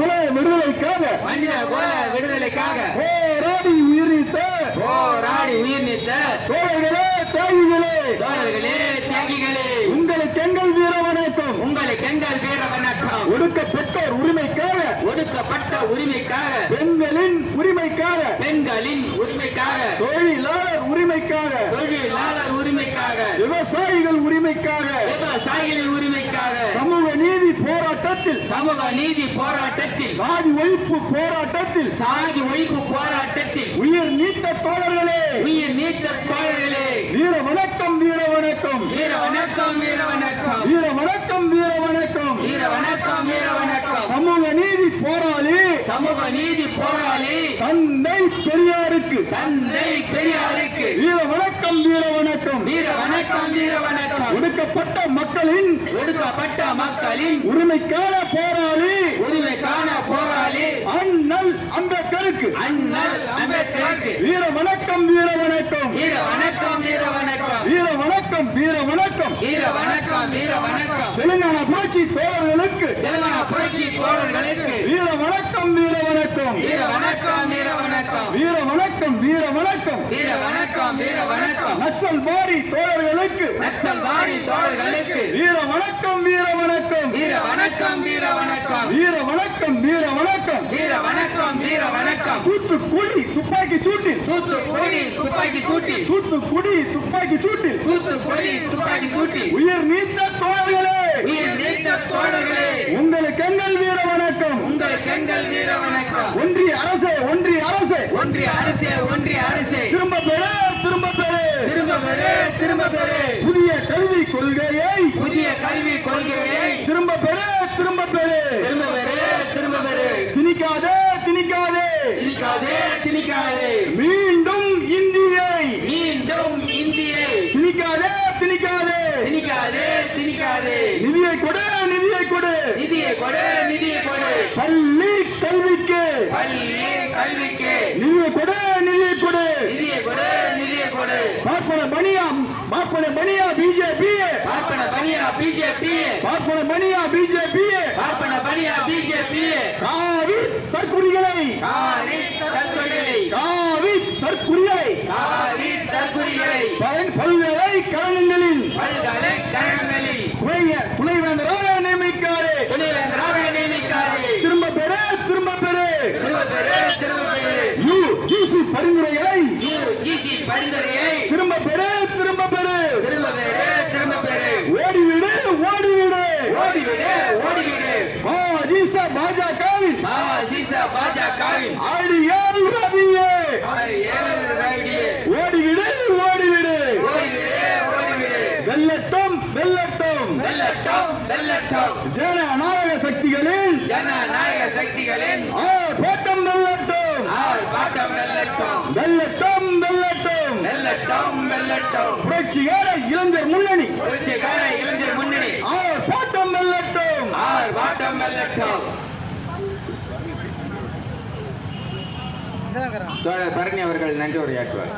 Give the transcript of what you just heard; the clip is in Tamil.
குல விடுதலைக்காக. மனித குல விடுதலைக்காக. போராடி உயிரித்த போராடி உயிர் நீத்த. தோழர்களே தாய்களே தோழர்களே தியாகிகளே. உங்களுக்கு எங்கள் வீர வணக்கம். உங்களுக்கு எங்கள் வீர வணக்கம். ஒடுக்கப்பட்டோர் உரிமைக்காக. ஒடுக்கப்பட்ட உரிமைக்காக. பெண்களின் உரிமைக்காக. பெண்களின் உரிமைக்காக. தொழிலாளர் உரிமைக்காக. தொழிலாளர் உரிமைக்காக. விவசாயிகள் உரிமைக்காக. விவசாயிகளின் நீதி போராட்டத்தில் சமூக நீதி போராட்டத்தில் சாதி ஒழிப்பு போராட்டத்தில் சாதி ஒழிப்பு போராட்டத்தில். உயிர் நீத்த தோழர்களே. உயிர் நீத்த தோழர்களே. வீர வணக்கம் வீர வணக்கம். வீர வணக்கம் வீர வணக்கம். வீர வணக்கம் வீர வணக்கம். வீர வணக்கம் வீர வணக்கம். சமூக நீதி போராளி. சமூக நீதி போராளி. தந்தை பெரியாருக்கு. தந்தை பெரியாருக்கு. வீர வணக்கம் வீர வணக்கம். வீர வணக்கம் வீர வணக்கம். ஒடுக்கப்பட்ட மக்களின் ஒடுக்கப்பட்ட மக்களின் உரிமைக்கான போராளி உரிமைக்கான போராளி அண்ணல் அம்பேத்கருக்கு. அண்ணல் அம்பேத்கருக்கு. வீர வணக்கம் வீர வணக்கம். வீர வணக்கம் வீர வணக்கம். வீர வணக்கம் வீர வணக்கம். வீர வணக்கம் வீர வணக்கம். தெலுங்கானா புரட்சி தோழர்களுக்கு. தெலுங்கானா புரட்சி தோழர்களுக்கு. வீர வணக்கம் வீர வணக்கம். வீர வணக்கம் வீர வணக்கம். வீர வணக்கம் வீர வணக்கம். வீர வணக்கம் வீர வணக்கம். நக்சல் பாரி தோழர்களுக்கு. வணக்கம் வீர வணக்கம். வீர வணக்கம் வீர வணக்கம். வீர வணக்கம் வீர வணக்கம். வீர வணக்கம் வீர வணக்கம். தூத்துக்குடி துப்பாக்கி சூட்டில். தூத்துக்குடி துப்பாக்கி சூட்டி தூத்துக்குடி துப்பாக்கி சூட்டில். தூத்துக்குடி துப்பாக்கி சூட்டி உயிர் நீத்த தோழர்களே. உயிர் நீத்த தோழர்களே. உங்களுக்கு எங்கள் வீர வணக்கம். உங்களுக்கு எங்கள் வீர வணக்கம். கொள்கையை புதிய கல்வி கொள்கையை திரும்ப பெறு திரும்ப பெறு. திரும்ப பெறு திரும்ப பெறு. திணிக்காதே திணிக்காதே. திணிக்காதே திணிக்காதே. மீண்டும் இந்தியை. மீண்டும் இந்தியை. திணிக்காதே திணிக்காதே. திணிக்காதே திணிக்காதே. நிதியை கொடு நிதியை கொடு. நிதியை கொடு நிதியை கொடு. பள்ளி கல்விக்கு. பள்ளி கல்விக்கு. நிதியை கொடு மணியா பிஜேபி பார்ப்பன மணியா பிஜேபி பார்ப்பன மணியா பிஜேபி பார்ப்பன மணியா பிஜேபி காவி தற்குறிகளை. காவி தற்குறிகளை. காவி தற்குறிகளை. காவி தற்குறிகளை. பலன் பல்வேலை கழகங்களில். பல்வேலை கழகங்களில். துணைய துணைவேந்தராக நியமிக்காதே. துணைவேந்தராக நியமிக்காதே. திரும்ப பெற திரும்ப பெற. திரும்ப பெற திரும்ப பெற. யூ ஜிசி பரிந்துரைகளை ஓடிவிடு ஓடிவிடு. ஓடிவிடு ஓடிவிடு. பாஜிச பாஜகவின் மாவா சீசா பாஜகவின் ஆடியால் ரவியே. ஏழு ரவிடியே ஓடிவிடு ஓடிவிடு. ஓடிவிடு ஓடிவிடு. வெல்லட்டும் வெல்லட்டும். வெல்லட்டம் வெல்லட்டம். ஜனநாயக சக்திகளின் ஜனநாயக சக்திகளின் போட்டம் வெல்லட்டும். ஆர்ப்பாட்டம் வெல்லட்டம். வெல்லட்டும் வெல்லட்டும். வெல்லட்டம் வெல்லட்டம். புரட்சிகர இளைஞர் முன்னணி புரட்சிகார இளைஞர் முன்னணி போட்டம் வெல்லட்டும் ஆர்ப்பாட்டம் வெல்லட்டம் தோழர் பரணி அவர்கள் நன்றி உரையாற்றுவார்.